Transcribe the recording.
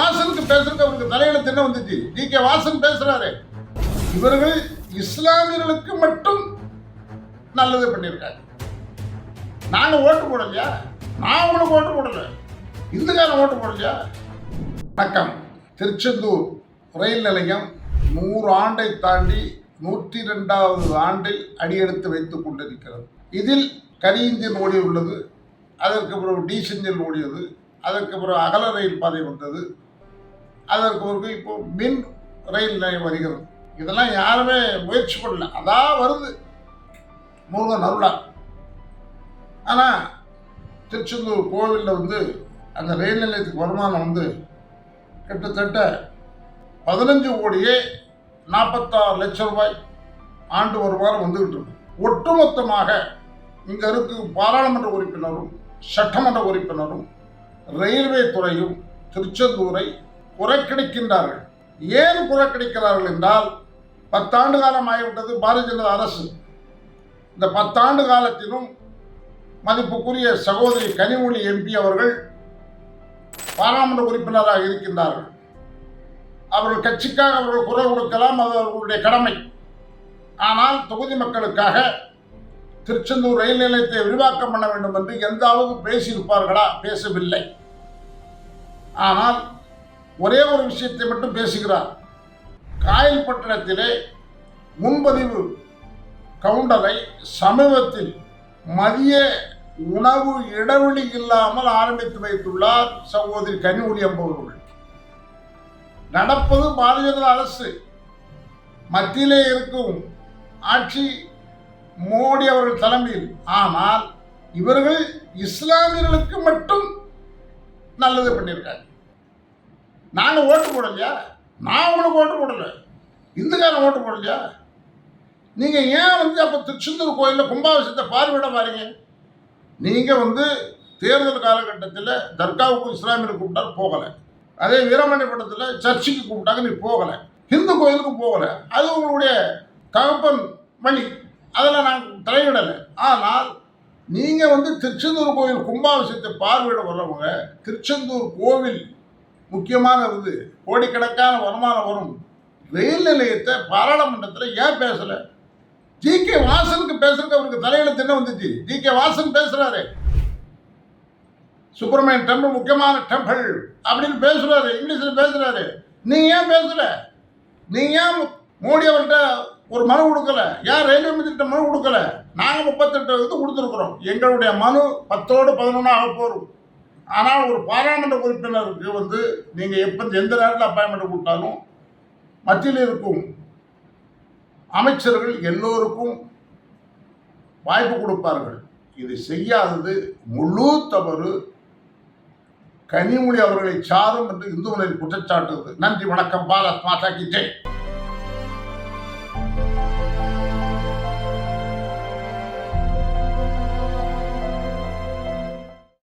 வாசனுக்கு பேசுறது அவருக்கு தலையெழுத்து என்ன வந்துச்சு? டி கே வாசன் பேசுறாரு. இவர்கள் இஸ்லாமியர்களுக்கு மட்டும் நல்லது பண்ணியிருக்காங்க. நாங்க ஓட்டு போடலையா? நான் உங்களுக்கு ஓட்டு போடல. இந்துக்காரன் ஓட்டு போடலையா? வணக்கம். திருச்செந்தூர் ரயில் நிலையம் நூறு ஆண்டை தாண்டி நூற்றி ரெண்டாவது ஆண்டில் அடியெடுத்து வைத்துக் கொண்டிருக்கிறது. இதில் கரி இன்ஜின் ஓடி உள்ளது. அதற்கு பிறகு டீசல் ஓடியது. அதற்கு பிறகு அகல ரயில் பாதை வந்தது. அதற்கு ஒரு இப்போ மின் ரயில் நிலையம் வருகிறது. இதெல்லாம் யாருமே முயற்சி பண்ணல. அதான் வருது. முருகன் அருளா ஆனால் திருச்செந்தூர் கோவிலில் வந்து அந்த ரயில் நிலையத்துக்கு வருமானம் வந்து கிட்டத்தட்ட பதினஞ்சு கோடியே நாற்பத்தாறு லட்சம் ரூபாய் ஆண்டு வருமானம் வந்துக்கிட்டு இருக்கு. ஒட்டுமொத்தமாக இங்கே இருக்கு பாராளுமன்ற உறுப்பினரும் சட்டமன்ற உறுப்பினரும் ரயில்வே துறையும் திருச்செந்தூரை புறக்கணிக்கின்றார்கள். ஏன் புறக்கணிக்கிறார்கள் என்றால் பத்தாண்டு காலம் ஆகிவிட்டது பாரதிய ஜனதா அரசு. இந்த பத்தாண்டு காலத்திலும் மதிப்புக்குரிய சகோதரி கனிமொழி எம்பி அவர்கள் பாராளுமன்ற உறுப்பினராக இருக்கின்றார்கள். அவர்கள் கட்சிக்காக அவர்கள் குரல் கொடுக்கலாம் அது அவர்களுடைய கடமை. ஆனால் தொகுதி மக்களுக்காக திருச்செந்தூர் ரயில் நிலையத்தை விரிவாக்கம் பண்ண வேண்டும் என்று எந்த அளவுக்கு பேசியிருப்பார்களா? பேசவில்லை. ஆனால் ஒரே ஒரு விஷயத்தை மட்டும் பேசுகிறார். காயல்பட்டினத்திலே முன்பதிவு கவுண்டரை சமீபத்தில் மதிய உணவு இடைவெளி இல்லாமல் ஆரம்பித்து வைத்துள்ளார் சகோதரி கனிமொழி என்பவர்கள் நடப்பது பாரதிய ஜனதா அரசு. மத்தியிலே இருக்கும் ஆட்சி மோடி அவர்கள் தலைமையில். ஆனால் இவர்கள் இஸ்லாமியர்களுக்கு மட்டும் நல்லது பண்ணியிருக்காங்க. நாங்கள் ஓட்டு போடலையா? நான் உங்களுக்கு ஓட்டு போடல. இந்துக்காரன் ஓட்டு போடலையா? நீங்கள் ஏன் வந்து அப்போ திருச்செந்தூர் கோயிலில் கும்பாபிஷத்தை பார்வையிட பாருங்க நீங்கள் வந்து தேர்தல் காலகட்டத்தில் தர்காவுக்கு இஸ்லாமியர் கூப்பிட்டாரு போகலை. அதே வீரமணிப்பட்டத்தில் சர்ச்சுக்கு கூப்பிட்டாங்க நீ போகலை. ஹிந்து கோயிலுக்கு போகலை. அது உங்களுடைய தகப்பன் மணி. அதில் நான் தலையிடலை. ஆனால் நீங்கள் வந்து திருச்செந்தூர் கோயில் கும்பாபிஷத்தை பார்வையிட வர்றவங்க திருச்செந்தூர் கோவில் முக்கியமான இது கோடிக்கணக்கான வருமானம் வரும். ரயில் நிலையத்தை பாராளுமன்றத்தில் ஏன் பேசலை? ஜி கே வாசனுக்கு பேசுறதுக்கு அவருக்கு தலையெழுத்து என்ன வந்துச்சு? ஜி கே வாசன் பேசுறாரு. சுப்பிரமணியன் டெம்பிள் முக்கியமான டெம்பிள் அப்படின்னு பேசுறாரு. இங்கிலீஷ்ல பேசுறாரு. நீ ஏன் பேசல? நீ ஏன் மோடி அவர்கிட்ட ஒரு மனு கொடுக்கல? ஏன் ரயில்வே மந்திரிட்ட மனு கொடுக்கல? நாங்கள் முப்பத்தெட்டு இது கொடுத்துருக்குறோம். எங்களுடைய மனு பத்தோடு பதினொன்று ஆக போகிறோம் ஆனால் ஒரு பாராளுமன்ற உறுப்பினருக்கு வந்து நீங்கள் எப்போ எந்த நேரத்தில் அப்பாயின்மெண்ட் கொடுத்தாலும் மத்தியில் இருக்கும் அமைச்சர்கள் எல்லோருக்கும் வாய்ப்பு கொடுப்பார்கள். இது செய்யாதது முழு தவறு. கனிமொழி அவர்களை சாரும் என்று இந்து முன்னணி குற்றச்சாட்டுகிறது நன்றி வணக்கம். பாரத் மாதா கி